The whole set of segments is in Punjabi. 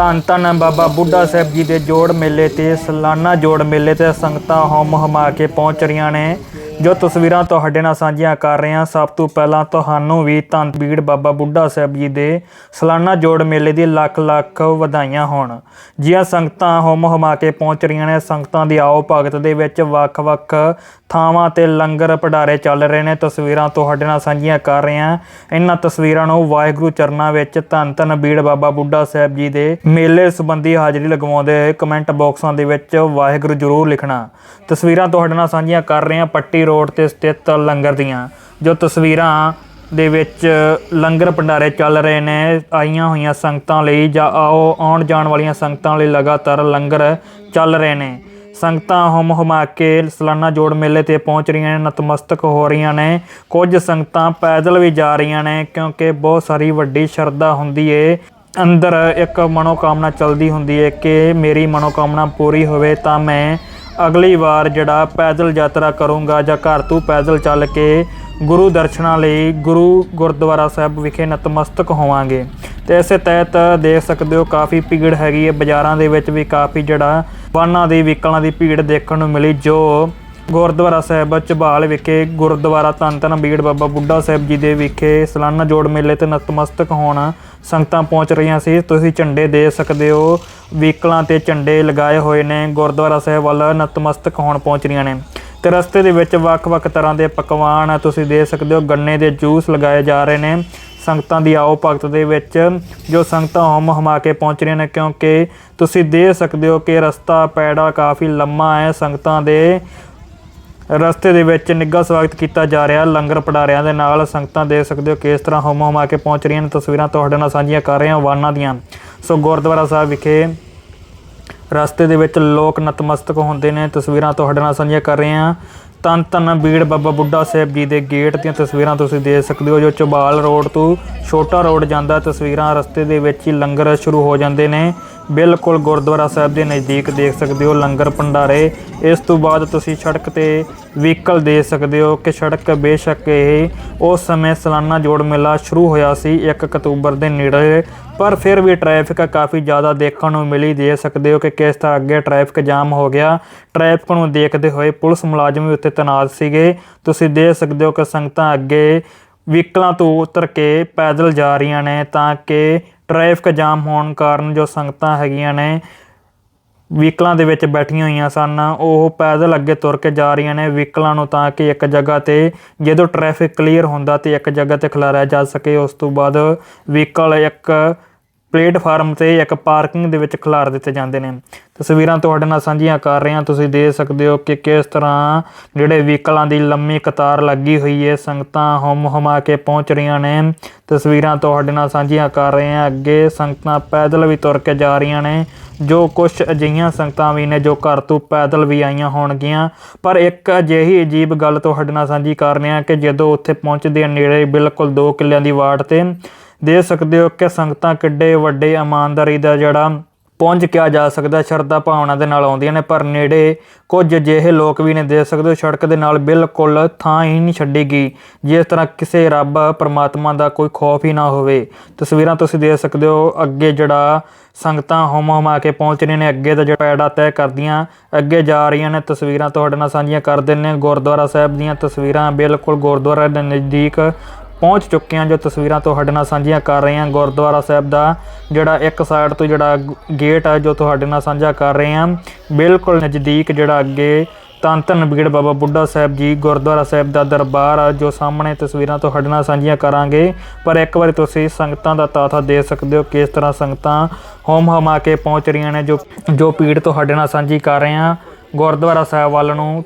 ਧੰਨ ਧੰਨ ਬਾਬਾ ਬੁੱਢਾ ਸਾਹਿਬ ਜੀ ਦੇ ਜੋੜ ਮੇਲੇ ਤੇ ਸਾਲਾਨਾ ਜੋੜ ਮੇਲੇ ਤੇ ਸੰਗਤਾਂ ਹਮ ਹਮਾ ਕੇ ਪਹੁੰਚ ਰਹੀਆਂ ਨੇ। ਜੋ ਤਸਵੀਰਾਂ ਤੁਹਾਡੇ ਨਾਲ ਸਾਂਝੀਆਂ ਕਰ ਰਹੇ ਹਾਂ, ਸਭ ਤੋਂ ਪਹਿਲਾਂ ਤੁਹਾਨੂੰ ਵੀ ਧੰਨ ਬੀੜ ਬਾਬਾ ਬੁੱਢਾ ਸਾਹਿਬ ਜੀ ਦੇ ਸਾਲਾਨਾ ਜੋੜ ਮੇਲੇ ਦੀ ਲੱਖ ਲੱਖ ਵਧਾਈਆਂ ਹੋਣ। ਜੀਆਂ ਸੰਗਤਾਂ ਹਮ ਹਮਾ ਕੇ ਪਹੁੰਚ ਰਹੀਆਂ ਨੇ, ਸੰਗਤਾਂ ਦੀ ਆਓ ਭਗਤ ਦੇ ਵਿੱਚ ਵੱਖ-ਵੱਖ ਥਾਵਾਂ ਤੇ ਲੰਗਰ ਭੰਡਾਰੇ ਚੱਲ ਰਹੇ ਨੇ। ਤਸਵੀਰਾਂ ਤੁਹਾਡੇ ਨਾਲ ਸਾਂਝੀਆਂ ਕਰ ਰਹੇ ਹਾਂ। ਇਹਨਾਂ ਤਸਵੀਰਾਂ ਨੂੰ ਵਾਹਿਗੁਰੂ ਚਰਨਾਂ ਵਿੱਚ ਧੰਨ ਧੰਨ ਬੀੜ ਬਾਬਾ ਬੁੱਢਾ ਸਾਹਿਬ ਜੀ ਦੇ ਮੇਲੇ ਸੰਬੰਧੀ ਹਾਜ਼ਰੀ ਲਗਵਾਉਂਦੇ ਹੋਏ ਕਮੈਂਟ ਬਾਕਸਾਂ ਦੇ ਵਿੱਚ ਵਾਹਿਗੁਰੂ ਜ਼ਰੂਰ ਲਿਖਣਾ। ਤਸਵੀਰਾਂ ਤੁਹਾਡੇ ਨਾਲ ਸਾਂਝੀਆਂ ਕਰ ਰਹੇ ਹਾਂ। ਪੱਟੀ ਰੋਡ ਤੇ ਸਥਿਤ ਲੰਗਰ ਦੀਆਂ, ਜੋ ਤਸਵੀਰਾਂ ਦੇ ਵਿੱਚ ਲੰਗਰ ਭੰਡਾਰੇ ਚੱਲ ਰਹੇ ਨੇ, ਆਈਆਂ ਹੋਈਆਂ ਸੰਗਤਾਂ ਲਈ ਜਾਂ ਆਓ ਆਉਣ ਜਾਣ ਵਾਲੀਆਂ ਸੰਗਤਾਂ ਲਈ ਲਗਾਤਾਰ ਲੰਗਰ ਚੱਲ ਰਹੇ ਨੇ। ਸੰਗਤਾਂ ਹਮ ਹਮਾ ਕੇ ਸਲਾਨਾ ਜੋੜ ਮੇਲੇ ਤੇ ਪਹੁੰਚ ਰਹੀਆਂ ਨੇ, ਨਤਮਸਤਕ ਹੋ ਰਹੀਆਂ ਨੇ। ਕੁਝ ਸੰਗਤਾਂ ਪੈਦਲ ਵੀ ਜਾ ਰਹੀਆਂ ਨੇ, ਕਿਉਂਕਿ ਬਹੁਤ ਸਾਰੀ ਵੱਡੀ ਸ਼ਰਧਾ ਹੁੰਦੀ ਏ। ਅੰਦਰ ਇੱਕ ਮਨੋਕਾਮਨਾ ਚਲਦੀ ਹੁੰਦੀ ਹੈ ਕਿ ਮੇਰੀ ਮਨੋਕਾਮਨਾ ਪੂਰੀ ਹੋਵੇ ਤਾਂ ਮੈਂ ਅਗਲੀ ਵਾਰ ਜਿਹੜਾ ਪੈਦਲ ਯਾਤਰਾ ਕਰੂੰਗਾ ਜਾਂ ਘਰ ਤੋਂ ਪੈਦਲ ਚੱਲ ਕੇ ਗੁਰੂ ਦਰਸ਼ਨਾਂ ਲਈ ਗੁਰੂ ਗੁਰਦੁਆਰਾ ਸਾਹਿਬ ਵਿਖੇ ਨਤਮਸਤਕ ਹੋਵਾਂਗੇ। ਤੇ ਇਸੇ ਤਹਿਤ ਦੇਖ ਸਕਦੇ ਹੋ ਕਾਫੀ ਭੀੜ ਹੈਗੀ ਹੈ। ਬਾਜ਼ਾਰਾਂ ਦੇ ਵਿੱਚ ਵੀ ਕਾਫੀ ਜਿਹੜਾ ਵਾਹਨਾਂ ਦੀ, ਵਹੀਕਲਾਂ ਦੀ ਭੀੜ ਦੇਖਣ ਨੂੰ ਮਿਲੀ, ਜੋ ਗੁਰਦੁਆਰਾ ਸਾਹਿਬ ਝਬਾਲ ਵਿਖੇ ਗੁਰਦੁਆਰਾ ਧੰਨ ਧੰਨ ਬੀੜ ਬਾਬਾ ਬੁੱਢਾ ਸਾਹਿਬ ਜੀ ਦੇ ਵਿਖੇ ਸਾਲਾਨਾ ਜੋੜ ਮੇਲੇ ਤੇ ਨਤਮਸਤਕ ਹੋਣ ਸੰਗਤਾਂ ਪਹੁੰਚ ਰਹੀਆਂ ਸੀ। ਤੁਸੀਂ ਝੰਡੇ ਦੇ ਸਕਦੇ ਹੋ। ਵਹੀਕਲਾਂ ਤੇ ਝੰਡੇ ਲਗਾਏ ਹੋਏ ਨੇ। ਗੁਰਦੁਆਰਾ ਸਾਹਿਬ ਵੱਲ ਨਤਮਸਤਕ ਹੋਣ ਪਹੁੰਚ ਰਹੀਆਂ ਨੇ। ਤੇ ਰਸਤੇ ਦੇ ਵਿੱਚ ਵੱਖ-ਵੱਖ ਤਰ੍ਹਾਂ ਦੇ ਪਕਵਾਨ ਤੁਸੀਂ ਦੇ ਸਕਦੇ ਹੋ। ਗੰਨੇ ਦੇ ਜੂਸ ਲਗਾਏ ਜਾ ਰਹੇ ਨੇ। ਸੰਗਤਾਂ ਦੀ ਆਓ ਭਗਤ ਦੇ ਵਿੱਚ ਜੋ ਸੰਗਤਾਂ ਹਮ ਹਮਾ ਕੇ ਪਹੁੰਚ ਰਹੀਆਂ ਨੇ ਕਿਉਂਕਿ ਤੁਸੀਂ ਦੇਖ ਸਕਦੇ ਹੋ ਕਿ ਰਸਤਾ ਪੈੜਾ ਕਾਫੀ ਲੰਮਾ ਹੈ। ਸੰਗਤਾਂ ਦੇ ਰਸਤੇ ਦੇ ਵਿੱਚ ਨਿੱਘਾ ਸਵਾਗਤ ਕੀਤਾ ਜਾ ਰਿਹਾ। ਲੰਗਰ ਪੜਾਰਿਆਂ ਦੇ ਨਾਲ ਸੰਗਤਾਂ ਦੇਖ ਸਕਦੇ ਹੋ ਕਿਸ ਤਰ੍ਹਾਂ ਹਮ ਹਮਾ ਕੇ ਪਹੁੰਚ ਰਹੀਆਂ ਨੇ। ਤਸਵੀਰਾਂ ਤੁਹਾਡੇ ਨਾਲ ਸਾਂਝੀਆਂ ਕਰ ਰਹੇ ਹਾਂ ਵਾਨਾਂ ਦੀਆਂ। ਸੋ ਗੁਰਦੁਆਰਾ ਸਾਹਿਬ ਵਿਖੇ ਰਸਤੇ ਦੇ ਵਿੱਚ ਲੋਕ ਨਤਮਸਤਕ ਹੁੰਦੇ ਨੇ। ਤਸਵੀਰਾਂ ਤੁਹਾਡੇ ਨਾਲ ਸਾਂਝੀਆਂ ਕਰ ਰਹੇ ਹਾਂ। ਤਨ ਤਨ ਬੀੜ ਬਾਬਾ ਬੁੱਢਾ ਸਾਹਿਬ ਜੀ ਦੇ ਗੇਟ ਦੀਆਂ ਤਸਵੀਰਾਂ ਤੁਸੀਂ ਦੇਖ ਸਕਦੇ ਹੋ, ਜੋ ਚਬਾਲ ਰੋਡ ਤੋਂ ਛੋਟਾ ਰੋਡ ਜਾਂਦਾ। ਤਸਵੀਰਾਂ ਰਸਤੇ ਦੇ ਵਿੱਚ ਹੀ ਲੰਗਰ ਸ਼ੁਰੂ ਹੋ ਜਾਂਦੇ ਨੇ। ਬਿਲਕੁਲ ਗੁਰਦੁਆਰਾ ਸਾਹਿਬ ਦੇ ਨਜ਼ਦੀਕ ਦੇਖ ਸਕਦੇ ਹੋ ਲੰਗਰ ਭੰਡਾਰੇ। ਇਸ ਤੋਂ ਬਾਅਦ ਤੁਸੀਂ ਸੜਕ ਤੇ ਵਹੀਕਲ ਦੇ ਸਕਦੇ ਹੋ ਕਿ ਸੜਕ ਬੇਸ਼ੱਕ ਇਹ ਉਸ ਸਮੇਂ ਸਾਲਾਨਾ ਜੋੜ ਮੇਲਾ ਸ਼ੁਰੂ ਹੋਇਆ ਸੀ 1 ਅਕਤੂਬਰ ਦੇ ਨੇੜੇ। ਪਰ ਫਿਰ ਵੀ ਟ੍ਰੈਫਿਕ ਕਾਫੀ ਜ਼ਿਆਦਾ ਦੇਖਣ ਨੂੰ ਮਿਲੀ। ਦੇ ਸਕਦੇ ਹੋ ਕਿ ਕਿਸ ਤਰ੍ਹਾਂ ਅੱਗੇ ਟ੍ਰੈਫਿਕ ਜਾਮ ਹੋ ਗਿਆ। ਟ੍ਰੈਫਿਕ ਨੂੰ ਦੇਖਦੇ ਹੋਏ ਪੁਲਿਸ ਮੁਲਾਜ਼ਮ ਵੀ ਉੱਤੇ ਤੈਨਾਤ ਸੀਗੇ। ਤੁਸੀਂ ਦੇਖ ਸਕਦੇ ਹੋ ਕਿ ਸੰਗਤਾਂ ਅੱਗੇ ਵਹੀਕਲਾਂ ਤੋਂ ਉਤਰ ਕੇ ਪੈਦਲ ਜਾ ਰਹੀਆਂ ਨੇ ਤਾਂ ਕਿ ਟ੍ਰੈਫਿਕ ਜਾਮ ਹੋਣ ਕਾਰਨ ਜੋ ਸੰਗਤਾਂ ਹੈਗੀਆਂ ਨੇ, ਵਹੀਕਲਾਂ ਦੇ ਵਿੱਚ ਬੈਠੀਆਂ ਹੋਈਆਂ ਸਨ, ਉਹ ਪੈਦਲ ਅੱਗੇ ਤੁਰ ਕੇ ਜਾ ਰਹੀਆਂ ਨੇ ਵਹੀਕਲਾਂ ਨੂੰ ਤਾਂ ਕਿ ਇੱਕ ਜਗ੍ਹਾ ਤੇ ਜਦੋਂ ਟ੍ਰੈਫਿਕ ਕਲੀਅਰ ਹੁੰਦਾ ਤੇ ਇੱਕ ਜਗ੍ਹਾ ਤੇ ਖਿਲਾਰਿਆ ਜਾ ਸਕੇ, ਉਸ ਤੋਂ ਬਾਅਦ ਵਹੀਕਲ ਇੱਕ ਪਲੇਟਫਾਰਮ ਤੇ ਇੱਕ ਪਾਰਕਿੰਗ ਦੇ ਵਿੱਚ ਖਿਲਾਰ ਦਿੱਤੇ ਜਾਂਦੇ ਨੇ। ਤਸਵੀਰਾਂ ਤੁਹਾਡੇ ਨਾਲ ਸਾਂਝੀਆਂ ਕਰ ਰਹੇ ਹਾਂ। ਤੁਸੀਂ ਦੇਖ ਸਕਦੇ ਹੋ ਕਿ ਕਿਸ ਤਰ੍ਹਾਂ ਜਿਹੜੇ ਵਹੀਕਲਾਂ ਦੀ ਲੰਮੀ ਕਤਾਰ ਲੱਗੀ ਹੋਈ ਹੈ। ਸੰਗਤਾਂ ਹਮ ਹਮਾ ਕੇ ਪਹੁੰਚ ਰਹੀਆਂ ਨੇ। ਤਸਵੀਰਾਂ ਤੁਹਾਡੇ ਨਾਲ ਸਾਂਝੀਆਂ ਕਰ ਰਹੇ ਹਾਂ। ਅੱਗੇ ਸੰਗਤਾਂ ਪੈਦਲ ਵੀ ਤੁਰ ਕੇ ਜਾ ਰਹੀਆਂ ਨੇ। ਜੋ ਕੁਝ ਅਜਿਹੀਆਂ ਸੰਗਤਾਂ ਵੀ ਨੇ ਜੋ ਘਰ ਤੋਂ ਪੈਦਲ ਵੀ ਆਈਆਂ ਹੋਣਗੀਆਂ। ਪਰ ਇੱਕ ਅਜਿਹੀ ਅਜੀਬ ਗੱਲ ਤੁਹਾਡੇ ਨਾਲ ਸਾਂਝੀ ਕਰ ਰਹੇ ਹਾਂ ਕਿ ਜਦੋਂ ਉੱਥੇ ਪਹੁੰਚਦੇ ਨੇੜੇ ਬਿਲਕੁਲ 2 ਕਿੱਲਿਆਂ ਦੀ ਵਾਟ ਤੇ ਦੇ ਸਕਦੇ ਹੋ ਕਿ ਸੰਗਤਾਂ ਕਿੱਡੇ ਵੱਡੇ ਇਮਾਨਦਾਰੀ ਦਾ ਜਿਹੜਾ ਪਹੁੰਚ ਕਿਹਾ ਜਾ ਸਕਦਾ, ਸ਼ਰਧਾ ਭਾਵਨਾ ਦੇ ਨਾਲ ਆਉਂਦੀਆਂ ਨੇ, ਪਰ ਨੇੜੇ ਕੁਝ ਅਜਿਹੇ ਲੋਕ ਵੀ ਨੇ ਦੇ ਸਕਦੇ ਹੋ, ਸੜਕ ਦੇ ਨਾਲ ਬਿਲਕੁਲ ਥਾਂ ਹੀ ਨਹੀਂ ਛੱਡੇਗੀ ਜਿਸ ਤਰ੍ਹਾਂ ਕਿਸੇ ਰੱਬ ਪਰਮਾਤਮਾ ਦਾ ਕੋਈ ਖੌਫ ਹੀ ਨਾ ਹੋਵੇ। ਤਸਵੀਰਾਂ ਤੁਸੀਂ ਦੇਖ ਸਕਦੇ ਹੋ, ਅੱਗੇ ਜਿਹੜਾ ਸੰਗਤਾਂ ਹਮ ਆ ਕੇ ਪਹੁੰਚ ਰਹੀਆਂ ਨੇ, ਅੱਗੇ ਦਾ ਜਿਹੜਾ ਪੈੜਾ ਤੈਅ ਕਰਦੀਆਂ, ਅੱਗੇ ਜਾ ਰਹੀਆਂ ਨੇ, ਤਸਵੀਰਾਂ ਤੁਹਾਡੇ ਨਾਲ ਸਾਂਝੀਆਂ ਕਰ ਦਿੰਦੇ ਗੁਰਦੁਆਰਾ ਸਾਹਿਬ ਦੀਆਂ ਤਸਵੀਰਾਂ ਬਿਲਕੁਲ ਗੁਰਦੁਆਰਾ ਦੇ ਨਜ਼ਦੀਕ ਪਹੁੰਚ ਚੁੱਕੇ ਹਾਂ ਜੋ ਤਸਵੀਰਾਂ ਤੁਹਾਡੇ ਨਾਲ ਸਾਂਝੀਆਂ ਕਰ ਰਹੇ ਹਾਂ। ਗੁਰਦੁਆਰਾ ਸਾਹਿਬ ਦਾ ਜਿਹੜਾ ਇੱਕ ਸਾਈਡ ਤੋਂ ਜਿਹੜਾ ਗੇਟ ਆ ਜੋ ਤੁਹਾਡੇ ਨਾਲ ਸਾਂਝਾ ਕਰ ਰਹੇ ਹਾਂ। ਬਿਲਕੁਲ ਨਜ਼ਦੀਕ ਜਿਹੜਾ ਅੱਗੇ ਧੰਨ ਧੰਨ ਬੀੜ ਬਾਬਾ ਬੁੱਢਾ ਸਾਹਿਬ ਜੀ ਗੁਰਦੁਆਰਾ ਸਾਹਿਬ ਦਾ ਦਰਬਾਰ ਆ ਜੋ ਸਾਹਮਣੇ ਤਸਵੀਰਾਂ ਤੁਹਾਡੇ ਨਾਲ ਸਾਂਝੀਆਂ ਕਰਾਂਗੇ। ਪਰ ਇੱਕ ਵਾਰੀ ਤੁਸੀਂ ਸੰਗਤਾਂ ਦਾ ਤਾਥਾ ਦੇ ਸਕਦੇ ਹੋ ਕਿਸ ਤਰ੍ਹਾਂ ਸੰਗਤਾਂ ਹੋਮ ਹਮਾ ਕੇ ਪਹੁੰਚ ਰਹੀਆਂ ਨੇ ਜੋ ਜੋ ਪੀੜ ਤੁਹਾਡੇ ਨਾਲ ਸਾਂਝੀ ਕਰ ਰਹੇ ਹਾਂ। ਗੁਰਦੁਆਰਾ ਸਾਹਿਬ ਵੱਲ ਨੂੰ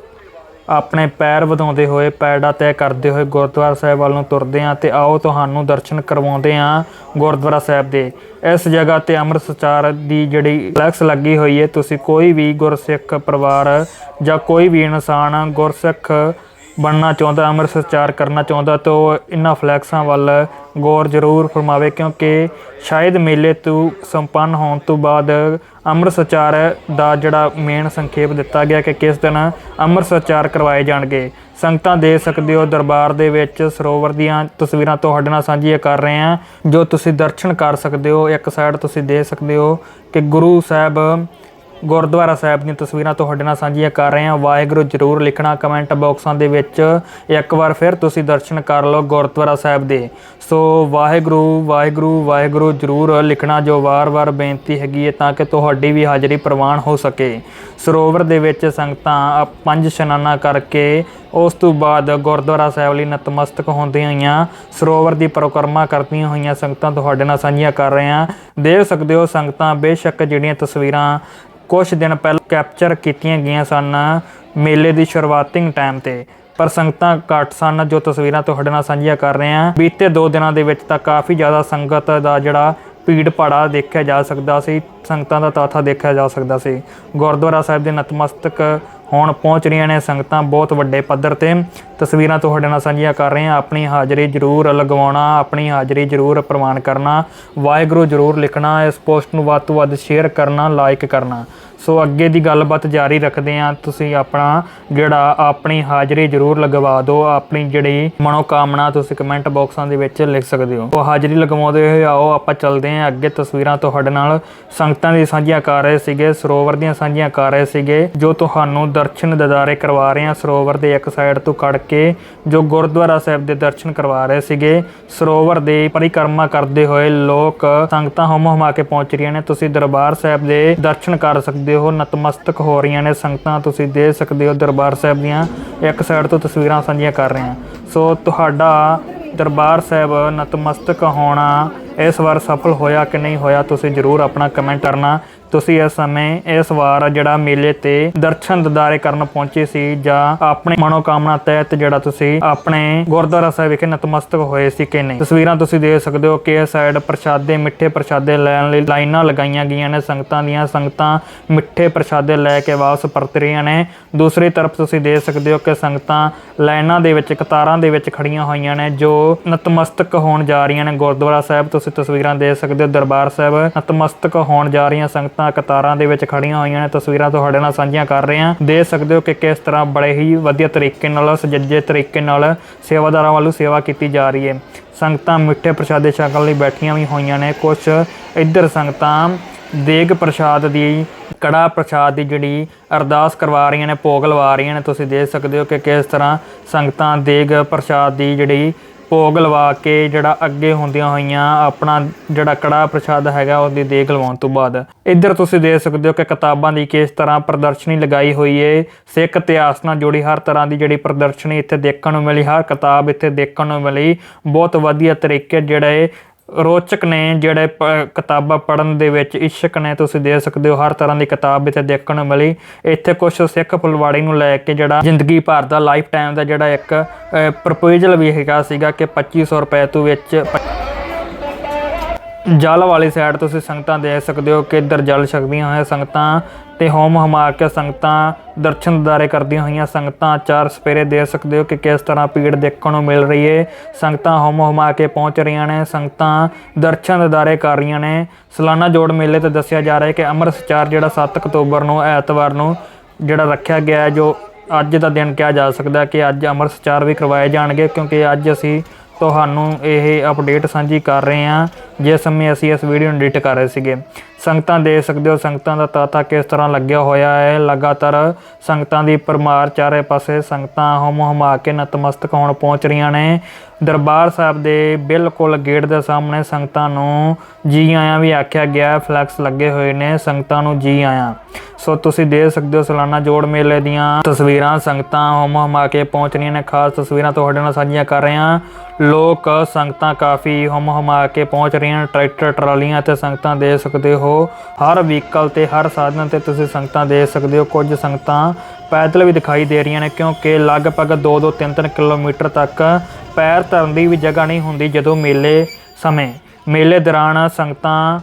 ਆਪਣੇ ਪੈਰ ਵਧਾਉਂਦੇ ਹੋਏ ਪੈੜਾ ਤੈਅ ਕਰਦੇ ਹੋਏ ਗੁਰਦੁਆਰਾ ਸਾਹਿਬ ਵੱਲ ਨੂੰ ਤੁਰਦੇ ਹਾਂ ਤੇ ਆਓ ਤੁਹਾਨੂੰ ਦਰਸ਼ਨ ਕਰਵਾਉਂਦੇ ਹਾਂ ਗੁਰਦੁਆਰਾ ਸਾਹਿਬ ਦੇ। ਇਸ ਜਗ੍ਹਾ ਤੇ ਅੰਮ੍ਰਿਤ ਸਚਾਰ ਦੀ ਜਿਹੜੀ ਫਲੈਕਸ ਲੱਗੀ ਹੋਈ ਹੈ, ਤੁਸੀਂ ਕੋਈ ਵੀ ਗੁਰਸਿੱਖ ਪਰਿਵਾਰ ਜਾਂ ਕੋਈ ਵੀ ਇਨਸਾਨ ਗੁਰਸਿੱਖ ਬਣਨਾ ਚਾਹੁੰਦਾ ਅੰਮ੍ਰਿਤ ਸੰਚਾਰ ਕਰਨਾ ਚਾਹੁੰਦਾ, ਤਾਂ ਉਹ ਇਹਨਾਂ ਫਲੈਕਸਾਂ ਵੱਲ ਗੌਰ ਜ਼ਰੂਰ ਫਰਮਾਵੇ, ਕਿਉਂਕਿ ਸ਼ਾਇਦ ਮੇਲੇ ਤੋਂ ਸੰਪੰਨ ਹੋਣ ਤੋਂ ਬਾਅਦ ਅੰਮ੍ਰਿਤ ਸੰਚਾਰ ਦਾ ਜਿਹੜਾ ਮੇਨ ਸੰਖੇਪ ਦਿੱਤਾ ਗਿਆ ਕਿ ਕਿਸ ਦਿਨ ਅੰਮ੍ਰਿਤ ਸੰਚਾਰ ਕਰਵਾਏ ਜਾਣਗੇ। ਸੰਗਤਾਂ ਦੇ ਸਕਦੇ ਹੋ, ਦਰਬਾਰ ਦੇ ਵਿੱਚ ਸਰੋਵਰ ਦੀਆਂ ਤਸਵੀਰਾਂ ਤੁਹਾਡੇ ਨਾਲ ਸਾਂਝੀਆਂ ਕਰ ਰਹੇ ਹਾਂ, ਜੋ ਤੁਸੀਂ ਦਰਸ਼ਨ ਕਰ ਸਕਦੇ ਹੋ, ਇੱਕ ਸਾਈਡ ਤੁਸੀਂ ਦੇ ਸਕਦੇ ਹੋ ਕਿ ਗੁਰੂ ਸਾਹਿਬ ਗੁਰਦੁਆਰਾ ਸਾਹਿਬ ਦੀਆਂ ਤਸਵੀਰਾਂ ਤੁਹਾਡੇ ਨਾਲ ਸਾਂਝੀਆਂ ਕਰ ਰਹੇ ਹਾਂ। ਵਾਹਿਗੁਰੂ ਜਰੂਰ ਲਿਖਣਾ ਕਮੈਂਟ ਬਾਕਸਾਂ ਦੇ ਵਿੱਚ। ਇੱਕ ਵਾਰ ਫਿਰ ਤੁਸੀਂ ਦਰਸ਼ਨ ਕਰ ਲਓ ਗੁਰਦੁਆਰਾ ਸਾਹਿਬ ਦੇ। ਸੋ ਵਾਹਿਗੁਰੂ ਵਾਹਿਗੁਰੂ ਵਾਹਿਗੁਰੂ ਜਰੂਰ ਲਿਖਣਾ ਜੋ ਵਾਰ-ਵਾਰ ਬੇਨਤੀ ਹੈਗੀ ਹੈ ਤਾਂ ਕਿ ਤੁਹਾਡੀ ਵੀ ਹਾਜ਼ਰੀ ਪ੍ਰਵਾਨ ਹੋ ਸਕੇ। ਸਰੋਵਰ ਦੇ ਵਿੱਚ ਸੰਗਤਾਂ ਆ ਪੰਜ ਇਸ਼ਨਾਨਾਂ ਕਰਕੇ ਉਸ ਤੋਂ ਬਾਅਦ ਗੁਰਦੁਆਰਾ ਸਾਹਿਬ ਲਈ ਨਤਮਸਤਕ ਹੁੰਦੀਆਂ ਹੋਈਆਂ, ਸਰੋਵਰ ਦੀ ਪਰਿਕਰਮਾ ਕਰਦੀਆਂ ਹੋਈਆਂ ਸੰਗਤਾਂ ਤੁਹਾਡੇ ਨਾਲ ਸਾਂਝੀਆਂ ਕਰ ਰਹੇ ਹਾਂ। ਦੇਖ ਸਕਦੇ ਹੋ ਸੰਗਤਾਂ ਬੇਸ਼ੱਕ ਜਿਹੜੀਆਂ ਤਸਵੀਰਾਂ ਕੁਝ ਦਿਨ ਪਹਿਲਾਂ ਕੈਪਚਰ ਕੀਤੀਆਂ ਗਈਆਂ ਸਨ ਮੇਲੇ ਦੀ ਸ਼ੁਰੂਆਤਿੰਗ ਟਾਈਮ ਤੇ। ਪਰ ਸੰਗਤਾਂ ਘੱਟ ਸਨ, ਜੋ ਤਸਵੀਰਾਂ ਤੁਹਾਡੇ ਨਾਲ ਸਾਂਝੀਆਂ ਕਰ ਰਹੇ ਹਾਂ। ਬੀਤੇ 2 ਦਿਨਾਂ ਦੇ ਵਿੱਚ ਤਾਂ ਕਾਫੀ ਜ਼ਿਆਦਾ ਸੰਗਤ ਦਾ ਜਿਹੜਾ ਭੀੜ ਭਾੜਾ ਦੇਖਿਆ ਜਾ ਸਕਦਾ ਸੀ, ਸੰਗਤਾਂ ਦਾ ਤਾਥਾ ਦੇਖਿਆ ਜਾ ਸਕਦਾ ਸੀ। ਗੁਰਦੁਆਰਾ ਸਾਹਿਬ ਦੇ ਨਤਮਸਤਕ ਹੁਣ ਪਹੁੰਚ ਰਹੀਆਂ ਨੇ ਸੰਗਤਾਂ ਬਹੁਤ ਵੱਡੇ ਪੱਧਰ ਤੇ। ਤਸਵੀਰਾਂ ਤੁਹਾਡੇ ਨਾਲ ਸਾਂਝੀਆਂ ਕਰ ਰਹੇ ਹਾਂ। ਆਪਣੀ ਹਾਜ਼ਰੀ ਜ਼ਰੂਰ ਲਗਵਾਉਣਾ, ਆਪਣੀ ਹਾਜ਼ਰੀ ਜ਼ਰੂਰ ਪ੍ਰਮਾਣ ਕਰਨਾ, ਵਾਹਿਗੁਰੂ ਜ਼ਰੂਰ ਲਿਖਣਾ, ਇਸ ਪੋਸਟ ਨੂੰ ਵੱਧ ਤੋਂ ਵੱਧ ਸ਼ੇਅਰ ਕਰਨਾ ਲਾਈਕ ਕਰਨਾ। ਸੋ ਅੱਗੇ ਦੀ ਗੱਲਬਾਤ ਜਾਰੀ ਰੱਖਦੇ ਹਾਂ। ਤੁਸੀਂ ਆਪਣਾ ਜਿਹੜਾ ਆਪਣੀ ਹਾਜ਼ਰੀ ਜ਼ਰੂਰ ਲਗਵਾ ਦਿਓ। ਆਪਣੀ ਜਿਹੜੀ ਮਨੋਕਾਮਨਾ ਤੁਸੀਂ ਕਮੈਂਟ ਬਾਕਸਾਂ ਦੇ ਵਿੱਚ ਲਿਖ ਸਕਦੇ ਹੋ। ਉਹ ਹਾਜ਼ਰੀ ਲਗਵਾਉਂਦੇ ਹੋਏ ਆਓ, ਆਪਾਂ ਚੱਲਦੇ ਹਾਂ। ਅੱਗੇ ਤਸਵੀਰਾਂ ਤੁਹਾਡੇ ਨਾਲ ਸੰਗਤਾਂ ਦੀ ਸਾਂਝੀਆਂ ਕਰ ਰਹੇ ਸੀਗੇ, ਸਰੋਵਰ ਦੀਆਂ ਸਾਂਝੀਆਂ ਕਰ ਰਹੇ ਸੀਗੇ, ਜੋ ਤੁਹਾਨੂੰ ਦਰਸ਼ਨ ਦਿਦਾਰੇ ਕਰਵਾ ਰਹੇ ਹਾਂ। ਸਰੋਵਰ ਦੇ ਇੱਕ ਸਾਈਡ ਤੋਂ ਕੱਢ ਕੇ ਜੋ ਗੁਰਦੁਆਰਾ ਸਾਹਿਬ ਦੇ ਦਰਸ਼ਨ ਕਰਵਾ ਰਹੇ ਸੀਗੇ, ਸਰੋਵਰ ਦੇ ਪਰਿਕਰਮਾ ਕਰਦੇ ਹੋਏ ਲੋਕ ਸੰਗਤਾਂ ਹਮ ਹਮਾ ਕੇ ਪਹੁੰਚ ਰਹੀਆਂ ਨੇ। ਤੁਸੀਂ ਦਰਬਾਰ ਸਾਹਿਬ ਦੇ ਦਰਸ਼ਨ ਕਰ ਸਕਦੇ ਹੋ, ਨਤਮਸਤਕ ਹੋ ਰਹੀਆਂ ਨੇ ਸੰਗਤਾਂ, ਤੁਸੀਂ ਦੇਖ ਸਕਦੇ ਹੋ ਦਰਬਾਰ ਸਾਹਿਬ ਦੀਆਂ ਇੱਕ ਸਾਈਡ ਤੋਂ ਤਸਵੀਰਾਂ ਸਾਂਝੀਆਂ ਕਰ ਰਹੇ ਹਾਂ। ਸੋ ਤੁਹਾਡਾ ਦਰਬਾਰ ਸਾਹਿਬ ਨਤਮਸਤਕ ਹੋਣਾ ਇਸ ਵਾਰ ਸਫਲ ਹੋਇਆ ਕਿ ਨਹੀਂ ਹੋਇਆ, ਤੁਸੀਂ ਜਰੂਰ ਆਪਣਾ ਕਮੈਂਟ ਕਰਨਾ। ਤੁਸੀਂ ਇਸ ਸਮੇਂ ਇਸ ਵਾਰ ਜਿਹੜਾ ਮੇਲੇ ਤੇ ਦਰਸ਼ਨ ਦਿਦਾਰੇ ਕਰਨ ਪਹੁੰਚੇ ਸੀ ਜਾਂ ਆਪਣੇ ਮਨੋਕਾਮਨਾ ਤਹਿਤ ਜਿਹੜਾ ਤੁਸੀਂ ਆਪਣੇ ਗੁਰਦੁਆਰਾ ਸਾਹਿਬ ਵਿਖੇ ਨਤਮਸਤਕ ਹੋਏ ਸੀ ਕਿ ਨਹੀਂ? ਤਸਵੀਰਾਂ ਤੁਸੀਂ ਦੇਖ ਸਕਦੇ ਹੋ ਕਿ ਇਹ ਸਾਈਡ ਪ੍ਰਸ਼ਾਦੇ, ਮਿੱਠੇ ਪ੍ਰਸ਼ਾਦੇ ਲੈਣ ਲਈ ਲਾਈਨਾਂ ਲਗਾਈਆਂ ਗਈਆਂ ਨੇ, ਸੰਗਤਾਂ ਦੀਆਂ ਸੰਗਤਾਂ ਮਿੱਠੇ ਪ੍ਰਸ਼ਾਦੇ ਲੈ ਕੇ ਵਾਪਸ ਪਰਤ ਰਹੀਆਂ ਨੇ। ਦੂਸਰੀ ਤਰਫ ਤੁਸੀਂ ਦੇਖ ਸਕਦੇ ਹੋ ਕਿ ਸੰਗਤਾਂ ਲਾਈਨਾਂ ਦੇ ਵਿੱਚ, ਕਤਾਰਾਂ ਦੇ ਵਿੱਚ ਖੜੀਆਂ ਹੋਈਆਂ ਨੇ ਜੋ ਨਤਮਸਤਕ ਹੋਣ ਜਾ ਰਹੀਆਂ ਨੇ। ਗੁਰਦੁਆਰਾ ਸਾਹਿਬ ਤੁਸੀਂ ਤਸਵੀਰਾਂ ਦੇਖ ਸਕਦੇ ਹੋ, ਦਰਬਾਰ ਸਾਹਿਬ ਨਤਮਸਤਕ ਹੋਣ ਜਾ ਰਹੀਆਂ ਸੰਗਤਾਂ ਕਤਾਰਾਂ ਦੇ ਵਿੱਚ ਖੜੀਆਂ ਹੋਈਆਂ ਨੇ, ਤਸਵੀਰਾਂ ਤੁਹਾਡੇ ਨਾਲ ਸਾਂਝੀਆਂ ਕਰ ਰਹੇ ਹਾਂ। ਦੇਖ ਸਕਦੇ ਹੋ ਕਿ ਕਿਸ ਤਰ੍ਹਾਂ ਬੜੇ ਹੀ ਵਧੀਆ ਤਰੀਕੇ ਨਾਲ ਸਜੱਜੇ ਤਰੀਕੇ ਨਾਲ ਸੇਵਾਦਾਰਾਂ ਵੱਲੋਂ ਸੇਵਾ ਕੀਤੀ ਜਾ ਰਹੀ ਹੈ। ਸੰਗਤਾਂ ਮਿੱਠੇ ਪ੍ਰਸ਼ਾਦੇ ਛਕਣ ਲਈ ਬੈਠੀਆਂ ਵੀ ਹੋਈਆਂ ਨੇ। ਕੁਝ ਇੱਧਰ ਸੰਗਤਾਂ ਦੇਗ ਪ੍ਰਸ਼ਾਦ ਦੀ, ਕੜਾ ਪ੍ਰਸ਼ਾਦ ਦੀ ਜਿਹੜੀ ਅਰਦਾਸ ਕਰਵਾ ਰਹੀਆਂ ਨੇ, ਭੋਗ ਲਵਾ ਰਹੀਆਂ ਨੇ। ਤੁਸੀਂ ਦੇਖ ਸਕਦੇ ਹੋ ਕਿ ਕਿਸ ਤਰ੍ਹਾਂ ਸੰਗਤਾਂ ਦੇਗ ਪ੍ਰਸ਼ਾਦ ਦੀ ਜਿਹੜੀ ਭੋਗ ਲਵਾ ਕੇ ਜਿਹੜਾ ਅੱਗੇ ਹੁੰਦੀਆਂ ਹੋਈਆਂ ਆਪਣਾ ਜਿਹੜਾ ਕੜਾ ਪ੍ਰਸ਼ਾਦ ਹੈਗਾ ਉਹਦੀ ਦੇਖ ਲਵਾਉਣ ਤੋਂ ਬਾਅਦ। ਇੱਧਰ ਤੁਸੀਂ ਦੇਖ ਸਕਦੇ ਹੋ ਕਿ ਕਿਤਾਬਾਂ ਦੀ ਕਿਸ ਤਰ੍ਹਾਂ ਪ੍ਰਦਰਸ਼ਨੀ ਲਗਾਈ ਹੋਈ ਏ। ਸਿੱਖ ਇਤਿਹਾਸ ਨਾਲ ਜੁੜੀ ਹਰ ਤਰ੍ਹਾਂ ਦੀ ਜਿਹੜੀ ਪ੍ਰਦਰਸ਼ਨੀ ਇੱਥੇ ਦੇਖਣ ਨੂੰ ਮਿਲੀ, ਹਰ ਕਿਤਾਬ ਇੱਥੇ ਦੇਖਣ ਨੂੰ ਮਿਲੀ। ਬਹੁਤ ਵਧੀਆ ਤਰੀਕੇ ਜਿਹੜੇ ਰੋਚਕ ਨੇ ਜਿਹੜੇ ਪ- ਕਿਤਾਬਾਂ ਪੜਨ ਦੇ ਵਿੱਚ ਇਸ਼ਕ ਨੇ, ਤੁਸੀਂ ਦੇ ਸਕਦੇ ਹੋ ਹਰ ਤਰ੍ਹਾਂ ਦੀ ਕਿਤਾਬ ਇੱਥੇ ਦੇਖਣ ਨੂੰ ਮਿਲੀ। ਇੱਥੇ ਕੁਝ ਸਿੱਖ ਫੁਲਵਾੜੀ ਨੂੰ ਲੈ ਕੇ ਜਿਹੜਾ ਜ਼ਿੰਦਗੀ ਭਰ ਦਾ ਲਾਈਫ ਟਾਈਮ ਦਾ ਜਿਹੜਾ ਇੱਕ ਪ੍ਰਪੋਜ਼ਲ ਵੀ ਹੈਗਾ ਸੀਗਾ ਕਿ 2500 ਰੁਪਏ ਤੋਂ ਵਿੱਚ ਜਲ ਵਾਲੀ ਸਾਈਡ ਤੁਸੀਂ ਸੰਗਤਾਂ ਦੇਖ ਸਕਦੇ ਹੋ ਕਿ ਇੱਧਰ ਜਲ ਛਕਦੀਆਂ ਹੋਈਆਂ ਸੰਗਤਾਂ ਤੇ ਹੋਮ ਹਮਾ ਕੇ ਸੰਗਤਾਂ ਦਰਸ਼ਨ ਦਿਦਾਰੇ ਕਰਦੀਆਂ ਹੋਈਆਂ ਸੰਗਤਾਂ ਚਾਰ ਸਪੇਰੇ ਦੇਖ ਸਕਦੇ ਹੋ ਕਿ ਕਿਸ ਤਰ੍ਹਾਂ ਭੀੜ ਦੇਖਣ ਨੂੰ ਮਿਲ ਰਹੀ ਹੈ ਸੰਗਤਾਂ ਹੋਮ ਹਮਾ ਕੇ ਪਹੁੰਚ ਰਹੀਆਂ ਨੇ, ਸੰਗਤਾਂ ਦਰਸ਼ਨ ਦਿਦਾਰੇ ਕਰ ਰਹੀਆਂ ਨੇ। ਸਲਾਨਾ ਜੋੜ ਮੇਲੇ ਤੇ ਦੱਸਿਆ ਜਾ ਰਿਹਾ ਹੈ ਕਿ ਅੰਮ੍ਰਿਤ ਜਿਹੜਾ 7 ਅਕਤੂਬਰ ਨੂੰ, ਐਤਵਾਰ ਨੂੰ ਜਿਹੜਾ ਰੱਖਿਆ ਗਿਆ ਹੈ, ਜੋ ਅੱਜ ਦਾ ਦਿਨ ਕਿਹਾ ਜਾ ਸਕਦਾ ਕਿ ਅੱਜ ਅੰਮ੍ਰਿਤ ਸੰਚਾਰ ਵੀ ਕਰਵਾਏ ਜਾਣਗੇ ਕਿਉਂਕਿ ਅੱਜ ਅਸੀਂ ਤੁਹਾਨੂੰ ਇਹ ਅਪਡੇਟ ਸਾਂਝੀ ਕਰ ਰਹੇ ਹਾਂ, ਜਿਸ ਸਮੇਂ ਅਸੀਂ ਇਸ ਵੀਡੀਓ ਨੂੰ ਐਡਿਟ ਕਰ ਰਹੇ ਸੀਗੇ। ਸੰਗਤਾਂ ਦੇ ਸਕਦੇ ਹੋ, ਸੰਗਤਾਂ ਦਾ ਤਾਤਾ ਕਿਸ ਤਰ੍ਹਾਂ ਲੱਗਿਆ ਹੋਇਆ ਹੈ। ਲਗਾਤਾਰ ਸੰਗਤਾਂ ਦੀ ਪਰਮਾਰ ਚਾਰੇ ਪਾਸੇ ਸੰਗਤਾਂ ਹਮ ਹਮਾ ਕੇ ਨਤਮਸਤਕ ਹੋਣ ਪਹੁੰਚ ਰਹੀਆਂ ਨੇ। ਦਰਬਾਰ ਸਾਹਿਬ ਦੇ ਬਿਲਕੁਲ ਗੇਟ ਦੇ ਸਾਹਮਣੇ ਸੰਗਤਾਂ ਨੂੰ ਜੀ ਆਇਆਂ ਵੀ ਆਖਿਆ ਗਿਆ, ਫਲੈਕਸ ਲੱਗੇ ਹੋਏ ਨੇ, ਸੰਗਤਾਂ ਨੂੰ ਜੀ ਆਇਆਂ। ਸੋ ਤੁਸੀਂ ਦੇਖ ਸਕਦੇ ਹੋ ਸਾਲਾਨਾ ਜੋੜ ਮੇਲੇ ਦੀਆਂ ਤਸਵੀਰਾਂ, ਸੰਗਤਾਂ ਹਮ ਹਮਾ ਕੇ ਪਹੁੰਚ ਰਹੀਆਂ ਨੇ। ਖਾਸ ਤਸਵੀਰਾਂ ਤੁਹਾਡੇ ਨਾਲ ਸਾਂਝੀਆਂ ਕਰ ਰਹੇ ਹਾਂ। ਲੋਕ, ਸੰਗਤਾਂ ਕਾਫੀ ਹਮ ਹਮਾ ਕੇ ਪਹੁੰਚ ਰਹੀਆਂ ਨੇ। ਟਰੈਕਟਰ, ਟਰਾਲੀਆਂ ਤੇ ਸੰਗਤਾਂ ਦੇਖ ਸਕਦੇ ਹੋ। ਹਰ ਵਹੀਕਲ ਤੇ, ਹਰ ਸਾਧਨ ਤੇ ਤੁਸੀਂ ਸੰਗਤਾਂ ਦੇਖ ਸਕਦੇ ਹੋ। ਕੁਝ ਸੰਗਤਾਂ ਪੈਦਲ ਵੀ ਦਿਖਾਈ ਦੇ ਰਹੀਆਂ ਨੇ ਕਿਉਂਕਿ ਲਗਭਗ 2-2 3-3 ਕਿਲੋਮੀਟਰ ਤੱਕ ਪੈਰ ਧਰਨ ਦੀ ਵੀ ਜਗ੍ਹਾ ਨਹੀਂ ਹੁੰਦੀ ਜਦੋਂ ਮੇਲੇ ਸਮੇਂ। ਮੇਲੇ ਦੌਰਾਨ ਸੰਗਤਾਂ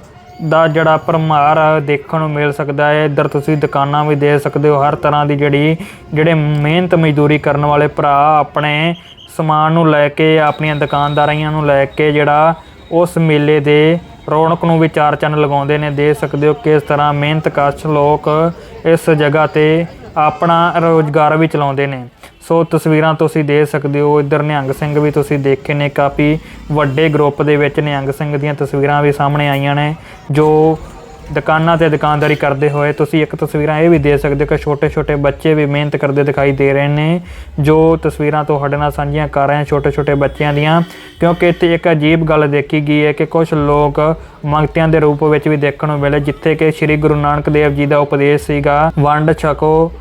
ਦਾ ਜਿਹੜਾ ਭਰਮਾਰ ਦੇਖਣ ਨੂੰ ਮਿਲ ਸਕਦਾ ਹੈ। ਇੱਧਰ ਤੁਸੀਂ ਦੁਕਾਨਾਂ ਵੀ ਦੇ ਸਕਦੇ ਹੋ। ਹਰ ਤਰ੍ਹਾਂ ਦੀ ਜਿਹੜੀ, ਜਿਹੜੇ ਮਿਹਨਤ ਮਜ਼ਦੂਰੀ ਕਰਨ ਵਾਲੇ ਭਰਾ ਆਪਣੇ ਸਮਾਨ ਨੂੰ ਲੈ ਕੇ, ਆਪਣੀਆਂ ਦੁਕਾਨਦਾਰੀਆਂ ਨੂੰ ਲੈ ਕੇ ਜਿਹੜਾ ਉਸ ਮੇਲੇ ਦੇ ਰੌਣਕ ਨੂੰ ਵੀ ਚਾਰ ਚੰਨ ਲਗਾਉਂਦੇ ਨੇ। ਦੇ ਸਕਦੇ ਹੋ ਕਿਸ ਤਰ੍ਹਾਂ ਮਿਹਨਤਕਸ਼ ਲੋਕ ਇਸ ਜਗ੍ਹਾ ਤੇ ਆਪਣਾ ਰੋਜ਼ਗਾਰ ਵੀ ਚਲਾਉਂਦੇ ਨੇ। ਸੋ ਤਸਵੀਰਾਂ ਤੁਸੀਂ ਦੇ ਸਕਦੇ ਹੋ, ਇੱਧਰ ਨਿਹੰਗ ਸਿੰਘ ਵੀ ਤੁਸੀਂ ਦੇਖੇ ਨੇ, ਕਾਫੀ ਵੱਡੇ ਗਰੁੱਪ ਦੇ ਵਿੱਚ ਨਿਹੰਗ ਸਿੰਘ ਦੀਆਂ ਤਸਵੀਰਾਂ ਵੀ ਸਾਹਮਣੇ ਆਈਆਂ ਨੇ, ਜੋ ਦੁਕਾਨਾਂ ਤੇ ਦੁਕਾਨਦਾਰੀ ਕਰਦੇ ਹੋਏ ਤੁਸੀਂ ਇੱਕ ਤਸਵੀਰਾਂ ਇਹ ਵੀ ਦੇ ਸਕਦੇ ਹੋ ਕਿ ਛੋਟੇ-ਛੋਟੇ ਬੱਚੇ ਵੀ ਮਿਹਨਤ ਕਰਦੇ ਦਿਖਾਈ ਦੇ ਰਹੇ ਨੇ, ਜੋ ਤਸਵੀਰਾਂ ਤੁਹਾਡੇ ਨਾਲ ਸਾਂਝੀਆਂ ਕਰ ਰਹੇ ਹਾਂ ਛੋਟੇ-ਛੋਟੇ ਬੱਚਿਆਂ ਦੀਆਂ, ਕਿਉਂਕਿ ਇੱਥੇ ਇੱਕ ਅਜੀਬ ਗੱਲ ਦੇਖੀ ਗਈ ਹੈ ਕਿ ਕੁਝ ਲੋਕ ਮੰਗਤਿਆਂ ਦੇ ਰੂਪ ਵਿੱਚ ਵੀ ਦੇਖਣ ਨੂੰ ਮਿਲੇ, ਜਿੱਥੇ ਕਿ ਸ੍ਰੀ ਗੁਰੂ ਨਾਨਕ ਦੇਵ ਜੀ ਦਾ ਉਪਦੇਸ਼ ਸੀਗਾ, ਵੰਡ ਛਕੋ,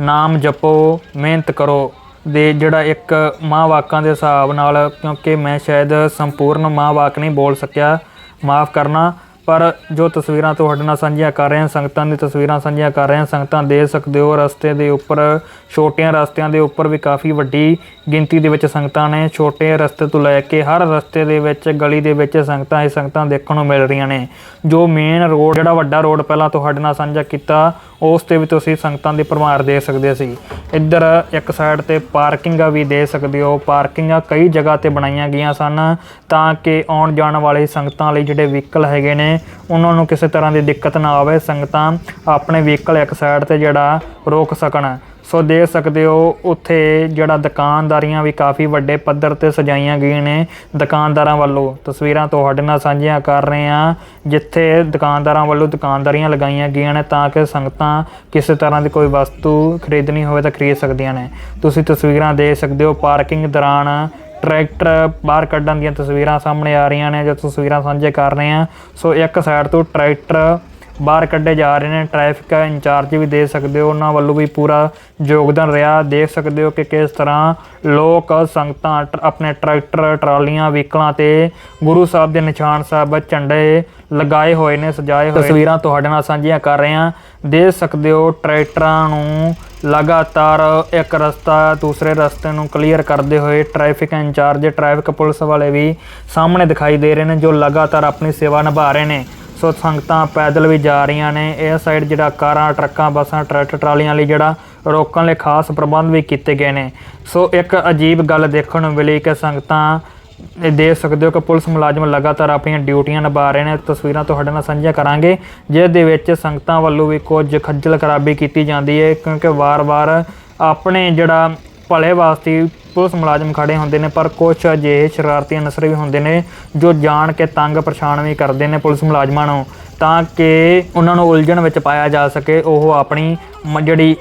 ਨਾਮ ਜਪੋ, ਮਿਹਨਤ ਕਰੋ। ਦੇ ਜਿਹੜਾ ਇੱਕ ਮਾਂ ਵਾਕਾਂ ਦੇ ਹਿਸਾਬ ਨਾਲ, ਕਿਉਂਕਿ ਮੈਂ ਸ਼ਾਇਦ ਸੰਪੂਰਨ ਮਾਂ ਵਾਕ ਨਹੀਂ ਬੋਲ ਸਕਿਆ, ਮਾਫ ਕਰਨਾ ਪਰ ਜੋ ਤਸਵੀਰਾਂ ਤੁਹਾਡੇ ਨਾਲ ਸਾਂਝੀਆਂ ਕਰ ਰਹੇ ਹਾਂ, ਸੰਗਤਾਂ ਦੀ ਤਸਵੀਰਾਂ ਸਾਂਝੀਆਂ ਕਰ ਰਹੇ ਹਾਂ, ਸੰਗਤਾਂ ਦੇ ਸਕਦੇ ਹੋ, ਰਸਤੇ ਦੇ ਉੱਪਰ, ਛੋਟਿਆਂ ਰਸਤਿਆਂ ਦੇ ਉੱਪਰ ਵੀ ਕਾਫੀ ਵੱਡੀ ਗਿਣਤੀ ਦੇ ਵਿੱਚ ਸੰਗਤਾਂ ਨੇ, ਛੋਟੇ ਰਸਤੇ ਤੋਂ ਲੈ ਕੇ ਹਰ ਰਸਤੇ ਦੇ ਵਿੱਚ, ਗਲੀ ਦੇ ਵਿੱਚ ਸੰਗਤਾਂ ਹੀ ਸੰਗਤਾਂ ਦੇਖਣ ਨੂੰ ਮਿਲ ਰਹੀਆਂ ਨੇ। ਜੋ ਮੇਨ ਰੋਡ ਜਿਹੜਾ ਵੱਡਾ ਰੋਡ ਪਹਿਲਾਂ ਤੁਹਾਡੇ ਨਾਲ ਸਾਂਝਾ ਕੀਤਾ, ਉਸ ਤੇ ਵੀ ਤੁਸੀਂ ਸੰਗਤਾਂ ਦੇ ਭਰਮਾਰ ਦੇ ਸਕਦੇ ਸੀ। ਇੱਧਰ ਇੱਕ ਸਾਈਡ ਤੇ ਪਾਰਕਿੰਗਾਂ ਵੀ ਦੇ ਸਕਦੇ ਹੋ। ਪਾਰਕਿੰਗਾਂ ਕਈ ਜਗ੍ਹਾ ਤੇ ਬਣਾਈਆਂ ਗਈਆਂ ਸਨ ਤਾਂ ਕਿ ਆਉਣ ਜਾਣ ਵਾਲੇ ਸੰਗਤਾਂ ਲਈ ਜਿਹੜੇ ਵਹੀਕਲ ਹੈਗੇ ਨੇ ਉਹਨਾਂ ਨੂੰ ਕਿਸੇ ਤਰ੍ਹਾਂ ਦੀ ਦਿੱਕਤ ਨਾ ਆਵੇ, ਸੰਗਤਾਂ ਆਪਣੇ ਵਹੀਕਲ ਇੱਕ ਸਾਈਡ ਤੇ ਜਿਹੜਾ ਰੋਕ ਸਕਣ। ਸੋ ਦੇਖ ਸਕਦੇ ਹੋ, ਉੱਥੇ ਜਿਹੜਾ ਦੁਕਾਨਦਾਰੀਆਂ ਵੀ ਕਾਫੀ ਵੱਡੇ ਪੱਧਰ ਤੇ ਸਜਾਈਆਂ ਗਈਆਂ ਨੇ ਦੁਕਾਨਦਾਰਾਂ ਵੱਲੋਂ। ਤਸਵੀਰਾਂ ਤੁਹਾਡੇ ਨਾਲ ਸਾਂਝੀਆਂ ਕਰ ਰਹੇ ਹਾਂ, ਜਿੱਥੇ ਦੁਕਾਨਦਾਰਾਂ ਵੱਲੋਂ ਦੁਕਾਨਦਾਰੀਆਂ ਲਗਾਈਆਂ ਗਈਆਂ ਨੇ ਤਾਂ ਕਿ ਸੰਗਤਾਂ ਕਿਸੇ ਤਰ੍ਹਾਂ ਦੀ ਕੋਈ ਵਸਤੂ ਖਰੀਦਣੀ ਹੋਵੇ ਤਾਂ ਖਰੀਦ ਸਕਦੀਆਂ ਨੇ। ਤੁਸੀਂ ਤਸਵੀਰਾਂ ਦੇਖ ਸਕਦੇ ਹੋ, ਪਾਰਕਿੰਗ ਦੌਰਾਨ ਟਰੈਕਟਰ ਬਾਹਰ ਕੱਢਣ ਦੀਆਂ ਤਸਵੀਰਾਂ ਸਾਹਮਣੇ ਆ ਰਹੀਆਂ ਨੇ, ਜੋ ਤਸਵੀਰਾਂ ਸਾਂਝੇ ਕਰ ਰਹੇ ਹਾਂ। ਸੋ ਇੱਕ ਸਾਈਡ ਤੋਂ ਟਰੈਕਟਰ ਬਾਹਰ ਕੱਢੇ ਜਾ ਰਹੇ ਨੇ ਟ੍ਰੈਫਿਕ ਇੰਚਾਰਜ ਵੀ ਦੇ ਸਕਦੇ ਹੋ, ਉਹਨਾਂ ਵੱਲੋਂ ਵੀ ਪੂਰਾ ਯੋਗਦਾਨ ਰਿਹਾ। ਦੇਖ ਸਕਦੇ ਹੋ ਕਿ ਕਿਸ ਤਰ੍ਹਾਂ ਲੋਕ ਸੰਗਤਾਂ ਟ- ਆਪਣੇ ਟਰੈਕਟਰ, ਟਰਾਲੀਆਂ, ਵਹੀਕਲਾਂ ਤੇ ਗੁਰੂ ਸਾਹਿਬ ਦੇ ਨਿਸ਼ਾਨ ਸਾਹਿਬ ਝੰਡੇ ਲਗਾਏ ਹੋਏ ਨੇ, ਸਜਾਏ ਹੋਏ ਤਸਵੀਰਾਂ ਤੁਹਾਡੇ ਨਾਲ ਸਾਂਝੀਆਂ ਕਰ ਰਹੇ ਹਾਂ। ਦੇਖ ਸਕਦੇ ਹੋ ਟਰੈਕਟਰਾਂ ਨੂੰ ਲਗਾਤਾਰ ਇੱਕ ਰਸਤਾ ਦੂਸਰੇ ਰਸਤੇ ਨੂੰ ਕਲੀਅਰ ਕਰਦੇ ਹੋਏ ਟ੍ਰੈਫਿਕ ਇੰਚਾਰਜ, ਟ੍ਰੈਫਿਕ ਪੁਲਿਸ ਵਾਲੇ ਵੀ ਸਾਹਮਣੇ ਦਿਖਾਈ ਦੇ ਰਹੇ ਨੇ, ਜੋ ਲਗਾਤਾਰ ਆਪਣੀ ਸੇਵਾ ਨਿਭਾ ਰਹੇ ਨੇ। ਸੋ ਸੰਗਤਾਂ ਪੈਦਲ ਵੀ ਜਾ ਰਹੀਆਂ ਨੇ। ਇਹ ਸਾਈਡ ਜਿਹੜਾ ਕਾਰਾਂ, ਟਰੱਕਾਂ, ਬੱਸਾਂ ਟਰੈਕਟਰ ਟਰਾਲੀਆਂ ਲਈ ਜਿਹੜਾ ਰੋਕਣ ਲਈ ਖਾਸ ਪ੍ਰਬੰਧ ਵੀ ਕੀਤੇ ਗਏ ਨੇ। ਸੋ ਇੱਕ ਅਜੀਬ ਗੱਲ ਦੇਖਣ ਨੂੰ ਮਿਲੀ ਕਿ ਸੰਗਤਾਂ ਇਹ ਦੇਖ ਸਕਦੇ ਹੋ ਕਿ ਪੁਲਿਸ ਮੁਲਾਜ਼ਮ ਲਗਾਤਾਰ ਆਪਣੀਆਂ ਡਿਊਟੀਆਂ ਨਿਭਾ ਰਹੇ ਨੇ। ਤਸਵੀਰਾਂ ਤੁਹਾਡੇ ਨਾਲ ਸਾਂਝੀਆਂ ਕਰਾਂਗੇ, ਜਿਸ ਦੇ ਵਿੱਚ ਸੰਗਤਾਂ ਵੱਲੋਂ ਵੀ ਕੁਝ ਖੱਜਲ ਖਰਾਬੀ ਕੀਤੀ ਜਾਂਦੀ ਹੈ, ਕਿਉਂਕਿ ਵਾਰ-ਵਾਰ ਆਪਣੇ ਜਿਹੜਾ ਭਲੇ ਵਾਸਤੇ ਪੁਲਿਸ ਮੁਲਾਜ਼ਮ ਖੜੇ ਹੁੰਦੇ ਨੇ, ਪਰ ਕੁਝ ਅਜਿਹੇ ਸ਼ਰਾਰਤੀ ਅਨਸਰ ਵੀ ਹੁੰਦੇ ਨੇ, ਜੋ ਜਾਣ ਕੇ ਤੰਗ ਪਰੇਸ਼ਾਨ ਵੀ ਕਰਦੇ ਨੇ ਪੁਲਿਸ ਮੁਲਾਜ਼ਮਾਂ ਨੂੰ, ਤਾਂ ਕਿ ਉਹਨਾਂ ਨੂੰ ਉਲਝਣ ਵਿੱਚ ਪਾਇਆ ਜਾ ਸਕੇ, ਉਹ ਆਪਣੀ ਮ- ਜਿਹੜੀ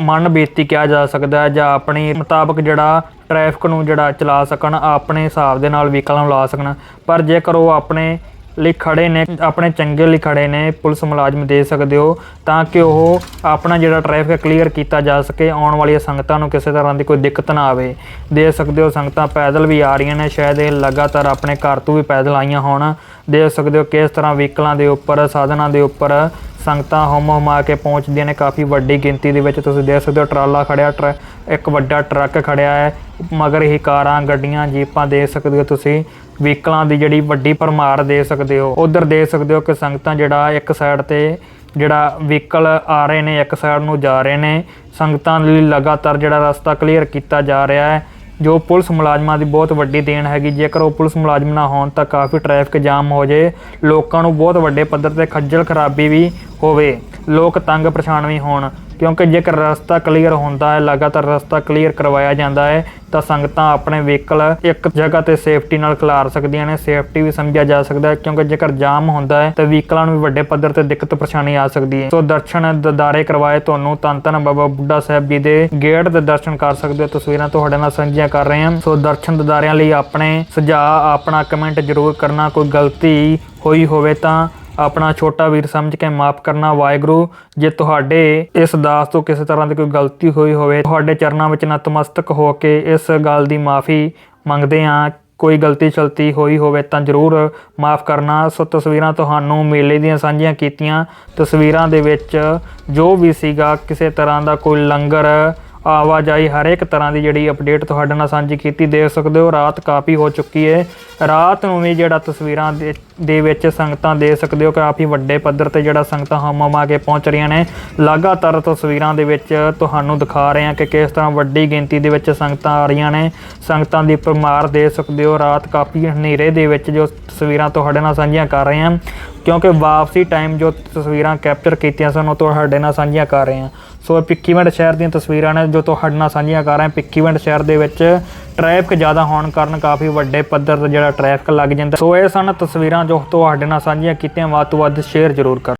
ਮਨ ਬੇਤੀ ਕਿਹਾ ਜਾ ਸਕਦਾ ਹੈ ਜਾਂ ਆਪਣੀ ਮੁਤਾਬਕ ਜਿਹੜਾ ਟ੍ਰੈਫਿਕ ਨੂੰ ਜਿਹੜਾ ਚਲਾ ਸਕਣ, ਆਪਣੇ ਹਿਸਾਬ ਦੇ ਨਾਲ ਵਹੀਕਲਾਂ ਨੂੰ ਲਾ ਸਕਣ। ਪਰ ਜੇਕਰ ਉਹ ਆਪਣੇ ਲਈ ਖੜੇ ਨੇ, ਆਪਣੇ ਚੰਗੇ ਲਈ ਖੜੇ ਨੇ, ਪੁਲਿਸ ਮੁਲਾਜ਼ਮ ਦੇ ਸਕਦੇ ਹੋ, ਤਾਂ ਕਿ ਉਹ ਆਪਣਾ ਜਿਹੜਾ ਟ੍ਰੈਫਿਕ ਕਲੀਅਰ ਕੀਤਾ ਜਾ ਸਕੇ, ਆਉਣ ਵਾਲੀਆਂ ਸੰਗਤਾਂ ਨੂੰ ਕਿਸੇ ਤਰ੍ਹਾਂ ਦੀ ਕੋਈ ਦਿੱਕਤ ਨਾ ਆਵੇ। ਦੇ ਸਕਦੇ ਹੋ, ਸੰਗਤਾਂ ਪੈਦਲ ਵੀ ਆ ਰਹੀਆਂ ਨੇ, ਸ਼ਾਇਦ ਇਹ ਲਗਾਤਾਰ ਆਪਣੇ ਘਰ ਤੋਂ ਵੀ ਪੈਦਲ ਆਈਆਂ ਹੋਣ। ਦੇਖ ਸਕਦੇ ਹੋ, ਕਿਸ ਤਰ੍ਹਾਂ ਵਹੀਕਲਾਂ ਦੇ ਉੱਪਰ, ਸਾਧਨਾਂ ਦੇ ਉੱਪਰ ਸੰਗਤਾਂ ਹੁਮ ਹੁਮਾ ਕੇ ਪਹੁੰਚਦੀਆਂ ਨੇ। ਕਾਫੀ ਵੱਡੀ ਗਿਣਤੀ ਦੇ ਵਿੱਚ ਤੁਸੀਂ ਦੇਖ ਸਕਦੇ ਹੋ, ਟਰਾਲਾ ਖੜਿਆ, ਟਰੈ- ਇੱਕ ਵੱਡਾ ਟਰੱਕ ਖੜਿਆ ਹੈ। ਮਗਰ ਹੀ ਕਾਰਾਂ, ਗੱਡੀਆਂ, ਜੀਪਾਂ ਦੇਖ ਸਕਦੇ ਹੋ ਤੁਸੀਂ। ਵਹੀਕਲਾਂ ਦੀ ਜਿਹੜੀ ਵੱਡੀ ਭਰਮਾਰ ਦੇ ਸਕਦੇ ਹੋ। ਉਧਰ ਦੇਖ ਸਕਦੇ ਹੋ ਕਿ ਸੰਗਤਾਂ ਜਿਹੜਾ ਇੱਕ ਸਾਈਡ ਤੇ ਜਿਹੜਾ ਵਹੀਕਲ ਆ ਰਹੇ ਨੇ, ਇੱਕ ਸਾਈਡ ਨੂੰ ਜਾ ਰਹੇ ਨੇ। ਸੰਗਤਾਂ ਲਈ ਲਗਾਤਾਰ ਜਿਹੜਾ ਰਸਤਾ ਕਲੀਅਰ ਕੀਤਾ ਜਾ ਰਿਹਾ ਹੈ। ਜੋ ਪੁਲਿਸ ਮੁਲਾਜ਼ਮਾਂ ਦੀ ਬਹੁਤ ਵੱਡੀ ਦੇਣ ਹੈਗੀ, ਜੇਕਰ ਉਹ ਪੁਲਿਸ ਮੁਲਾਜ਼ਮ ਨਾ ਹੋਣ ਤਾਂ ਕਾਫੀ ਟ੍ਰੈਫਿਕ ਜਾਮ ਹੋ ਜੇ, ਲੋਕਾਂ ਨੂੰ ਬਹੁਤ ਵੱਡੇ ਪੱਧਰ ਤੇ ਖੱਜਲ ਖਰਾਬੀ ਵੀ ਹੋਵੇ, ਲੋਕ ਤੰਗ ਪਰੇਸ਼ਾਨ ਵੀ ਹੋਣ। ਕਿਉਂਕਿ ਜੇਕਰ ਰਸਤਾ ਕਲੀਅਰ ਹੁੰਦਾ ਹੈ, ਲਗਾਤਾਰ ਰਸਤਾ ਕਲੀਅਰ ਕਰਵਾਇਆ ਜਾਂਦਾ ਹੈ, ਤਾਂ ਸੰਗਤਾਂ ਆਪਣੇ ਵਹੀਕਲ ਇੱਕ ਜਗ੍ਹਾ ਤੇ ਸੇਫਟੀ ਨਾਲ ਖਿਲਾਰ ਸਕਦੀਆਂ ਨੇ। ਸੇਫਟੀ ਵੀ ਸਮਝਿਆ ਜਾ ਸਕਦਾ ਹੈ, ਕਿਉਂਕਿ ਜੇਕਰ ਜਾਮ ਹੁੰਦਾ ਹੈ, ਤਾਂ ਵਹੀਕਲਾਂ ਨੂੰ ਵੀ ਵੱਡੇ ਪੱਧਰ ਤੇ ਦਿੱਕਤ ਪਰੇਸ਼ਾਨੀ ਆ ਸਕਦੀ ਹੈ। ਸੋ ਦਰਸ਼ਨ ਦਦਾਰੇ ਕਰਵਾਏ ਤੁਹਾਨੂੰ ਤਨ ਧੰਨ ਬਾਬਾ ਬੁੱਢਾ ਸਾਹਿਬ ਜੀ ਦੇ ਗੇਟ ਦੇ ਦਰਸ਼ਨ ਕਰ ਸਕਦੇ ਹੋ। ਤਸਵੀਰਾਂ ਤੁਹਾਡੇ ਨਾਲ ਸਾਂਝੀਆਂ ਕਰ ਰਹੇ ਹਾਂ। ਸੋ ਦਰਸ਼ਨ ਦਦਾਰਿਆਂ ਲਈ ਆਪਣੇ ਸੁਝਾਅ, ਆਪਣਾ ਕਮੈਂਟ ਜ਼ਰੂਰ ਕਰਨਾ। ਕੋਈ ਗਲਤੀ ਹੋਈ ਹੋਵੇ ਤਾਂ ਆਪਣਾ ਛੋਟਾ ਵੀਰ ਸਮਝ ਕੇ ਮਾਫ ਕਰਨਾ, ਵਾਹਿਗੁਰੂ, ਜੇ ਤੁਹਾਡੇ ਇਸ ਦਾਸ ਤੋਂ ਕਿਸੇ ਤਰ੍ਹਾਂ ਦੀ ਕੋਈ ਗਲਤੀ ਹੋਈ ਹੋਵੇ, ਤੁਹਾਡੇ ਚਰਨਾਂ ਵਿੱਚ ਨਤਮਸਤਕ ਹੋ ਕੇ ਇਸ ਗੱਲ ਦੀ ਮਾਫੀ ਮੰਗਦੇ ਹਾਂ। ਕੋਈ ਗਲਤੀ ਚਲਤੀ ਹੋਈ ਹੋਵੇ ਤਾਂ ਜ਼ਰੂਰ ਮਾਫ ਕਰਨਾ। ਸੋ ਤਸਵੀਰਾਂ ਤੁਹਾਨੂੰ ਮੇਲੇ ਦੀਆਂ ਸਾਂਝੀਆਂ ਕੀਤੀਆਂ। ਤਸਵੀਰਾਂ ਦੇ ਵਿੱਚ ਜੋ ਵੀ ਸੀਗਾ, ਕਿਸੇ ਤਰ੍ਹਾਂ ਦਾ ਕੋਈ ਲੰਗਰ ਆਵਾਜਾਈ ਹਰ ਇੱਕ ਤਰ੍ਹਾਂ ਦੀ ਜਿਹੜੀ ਅਪਡੇਟ ਤੁਹਾਡੇ ਨਾਲ ਸਾਂਝੀ ਕੀਤੀ ਦੇ ਸਕਦੇ ਹੋ। ਰਾਤ ਕਾਫੀ ਹੋ ਚੁੱਕੀ ਹੈ ਰਾਤ ਨੂੰ ਵੀ ਜਿਹੜਾ ਤਸਵੀਰਾਂ ਦੇ ਦੇ ਵਿੱਚ ਸੰਗਤਾਂ ਦੇ ਸਕਦੇ ਹੋ ਕਾਫੀ ਵੱਡੇ ਪੱਧਰ ਤੇ ਜਿਹੜਾ ਸੰਗਤਾਂ ਹਮ ਹਮਾ ਕੇ ਪਹੁੰਚ ਰਹੀਆਂ ਨੇ। ਲਗਾਤਾਰ ਤਸਵੀਰਾਂ ਦੇ ਵਿੱਚ ਤੁਹਾਨੂੰ ਦਿਖਾ ਰਹੇ ਹਾਂ ਕਿ ਕਿਸ ਤਰ੍ਹਾਂ ਵੱਡੀ ਗਿਣਤੀ ਦੇ ਵਿੱਚ ਸੰਗਤਾਂ ਆ ਰਹੀਆਂ ਨੇ। ਸੰਗਤਾਂ ਦੀ ਪਰਮਾਰ ਦੇ ਸਕਦੇ ਹੋ। ਰਾਤ ਕਾਫੀ ਹਨੇਰੇ ਦੇ ਵਿੱਚ ਜੋ ਤਸਵੀਰਾਂ ਤੁਹਾਡੇ ਨਾਲ ਸਾਂਝੀਆਂ ਕਰ ਰਹੇ ਹਾਂ। ਕਿਉਂਕਿ ਵਾਪਸੀ ਟਾਈਮ ਜੋ ਤਸਵੀਰਾਂ ਕੈਪਚਰ ਕੀਤੀਆਂ ਸਨ, ਉਹ ਤੁਹਾਡੇ ਨਾਲ ਸਾਂਝੀਆਂ ਕਰ ਰਹੇ ਹਾਂ। ਸੋ ਇਹ ਸ਼ਹਿਰ ਦੀਆਂ ਤਸਵੀਰਾਂ ਨੇ, ਜੋ ਤੁਹਾਡੇ ਨਾਲ ਸਾਂਝੀਆਂ ਕਰ ਰਹੇ ਹਾਂ। ਭਿੱਖੀਵਿੰਡ ਸ਼ਹਿਰ ਦੇ ਵਿੱਚ ਟ੍ਰੈਫਿਕ ਜ਼ਿਆਦਾ ਹੋਣ ਕਾਰਨ ਕਾਫੀ ਵੱਡੇ ਪੱਧਰ ਤੇ ਜਿਹੜਾ ਟ੍ਰੈਫਿਕ ਲੱਗ ਜਾਂਦਾ। ਸੋ ਇਹ ਸਨ ਤਸਵੀਰਾਂ ਜੋ ਤੁਹਾਡੇ ਨਾਲ ਸਾਂਝੀਆਂ ਕੀਤੀਆਂ, ਵੱਧ ਤੋਂ ਵੱਧ ਸ਼ੇਅਰ ਜ਼ਰੂਰ ਕਰੋ।